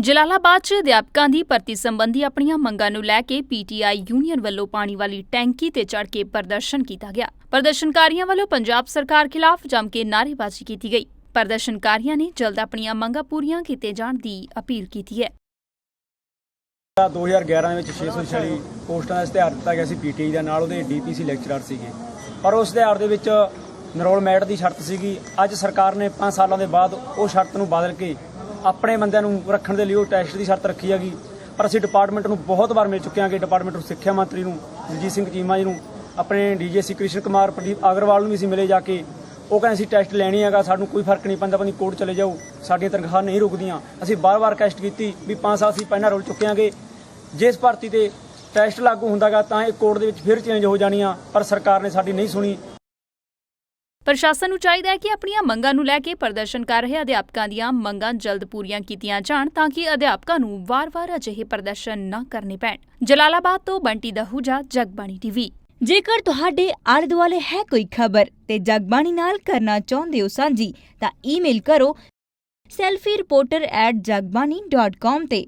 ਜਲਾਲਾਬਾਦ 'ਚ ਅਧਿਆਪਕਾਂ ਦੀ ਭਰਤੀ ਸੰਬੰਧੀ ਆਪਣੀਆਂ ਮੰਗਾਂ ਨੂੰ ਲੈ ਕੇ ਪੀਟੀਆਈ ਯੂਨੀਅਨ ਵੱਲੋਂ ਪਾਣੀ ਵਾਲੀ ਟੈਂਕੀ ਤੇ ਚੜ੍ਹ ਕੇ ਪ੍ਰਦਰਸ਼ਨ ਕੀਤਾ ਗਿਆ। ਪ੍ਰਦਰਸ਼ਨਕਾਰੀਆਂ ਵੱਲੋਂ ਪੰਜਾਬ ਸਰਕਾਰ ਖਿਲਾਫ ਜੰਮ ਕੇ ਨਾਅਰੇਬਾਜ਼ੀ ਕੀਤੀ ਗਈ। ਪ੍ਰਦਰਸ਼ਨਕਾਰੀਆਂ ਨੇ ਜਲਦ ਆਪਣੀਆਂ ਮੰਗਾਂ ਪੂਰੀਆਂ ਕੀਤੇ ਜਾਣ ਦੀ ਅਪੀਲ ਕੀਤੀ ਹੈ। 2011 ਵਿੱਚ 646 ਪੋਸਟਾਂ ਦਾ ਇਸ਼ਤਿਹਾਰ ਦਿੱਤਾ ਗਿਆ ਸੀ ਪੀਟੀਆਈ ਦਾ, ਨਾਲ ਉਹਦੇ ਡੀਪੀਸੀ ਲੈਕਚਰਰ ਸੀਗੇ। ਪਰ ਉਸ ਇਸ਼ਤਿਹਾਰ ਦੇ ਵਿੱਚ ਨਰੋਲਮੈਟ ਦੀ ਸ਼ਰਤ ਸੀਗੀ। ਅੱਜ ਸਰਕਾਰ ਨੇ 5 ਸਾਲਾਂ ਦੇ ਬਾਅਦ ਉਹ ਸ਼ਰਤ ਨੂੰ ਬਦਲ ਕੇ ਆਪਣੇ ਬੰਦਿਆਂ ਨੂੰ ਰੱਖਣ ਦੇ ਲਈ ਉਹ ਟੈਸਟ ਦੀ ਸ਼ਰਤ ਰੱਖੀ ਹੈਗੀ। ਪਰ ਅਸੀਂ ਡਿਪਾਰਟਮੈਂਟ ਨੂੰ ਬਹੁਤ ਵਾਰ ਮਿਲ ਚੁੱਕੇ ਕਿ ਡਿਪਾਰਟਮੈਂਟ ਨੂੰ ਸਿੱਖਿਆ ਮੰਤਰੀ ਨੂੰ ਰਣਜੀਤ ਸਿੰਘ ਚੀਮਾ ਜੀ ਨੂੰ, ਆਪਣੇ ਡੀਜੀਸੀ ਕ੍ਰਿਸ਼ਨ ਕੁਮਾਰ, ਪ੍ਰਦੀਪ ਅਗਰਵਾਲ ਨੂੰ ਵੀ ਅਸੀਂ ਮਿਲੇ ਜਾ ਕੇ। ਉਹ ਕਹਿੰਦੇ ਅਸੀਂ ਟੈਸਟ ਲੈਣੀ ਹੈਗਾ, ਸਾਨੂੰ ਕੋਈ ਫ਼ਰਕ ਨਹੀਂ ਪੈਂਦਾ ਆਪਣੀ ਕੋਰਟ ਚਲੇ ਜਾਓ, ਸਾਡੀਆਂ ਤਨਖਾਹ ਨਹੀਂ ਰੁਕਦੀਆਂ। ਅਸੀਂ ਬਾਰ-ਬਾਰ ਟੈਸਟ ਕੀਤੀ ਵੀ 5 ਸਾਲ ਅਸੀਂ ਪਹਿਲਾਂ ਰੁਲ ਚੁੱਕੇ ਹਾਂਗੇ। ਜਿਸ ਭਰਤੀ ਤੇ ਟੈਸਟ ਲਾਗੂ ਹੁੰਦਾਗਾ ਤਾਂ ਇਹ ਕੋਰਟ ਦੇ ਵਿੱਚ ਫਿਰ ਚੇਂਜ ਹੋ ਜਾਣੀਆਂ, ਪਰ ਸਰਕਾਰ ਨੇ ਸਾਡੀ ਨਹੀਂ ਸੁਣੀ। ਪ੍ਰਸ਼ਾਸਨ ਨੂੰ ਚਾਹੀਦਾ ਹੈ ਕਿ ਆਪਣੀਆਂ ਮੰਗਾਂ ਨੂੰ ਲੈ ਕੇ ਪ੍ਰਦਰਸ਼ਨ ਕਰ ਰਹੇ ਅਧਿਆਪਕਾਂ ਦੀਆਂ ਮੰਗਾਂ ਜਲਦ ਪੂਰੀਆਂ ਕੀਤੀਆਂ ਜਾਣ ਤਾਂ ਕਿ ਅਧਿਆਪਕਾਂ ਨੂੰ ਵਾਰ-ਵਾਰ ਅਜਿਹੇ ਪ੍ਰਦਰਸ਼ਨ ਨਾ ਕਰਨੇ ਪੈਣ। ਜਲਾਲਾਬਾਦ ਤੋਂ ਬੰਟੀ ਦਹੂਜਾ, ਜਗਬਾਣੀ ਟੀਵੀ। ਜੇਕਰ ਤੁਹਾਡੇ ਆਲੇ ਦੁਆਲੇ ਹੈ ਕੋਈ ਖਬਰ ਤੇ ਜਗਬਾਣੀ ਨਾਲ ਕਰਨਾ ਚਾਹੁੰਦੇ ਹੋ ਸਾਂਝੀ, ਤਾਂ ਈਮੇਲ ਕਰੋ selfie reporter@jagbani.com ਤੇ।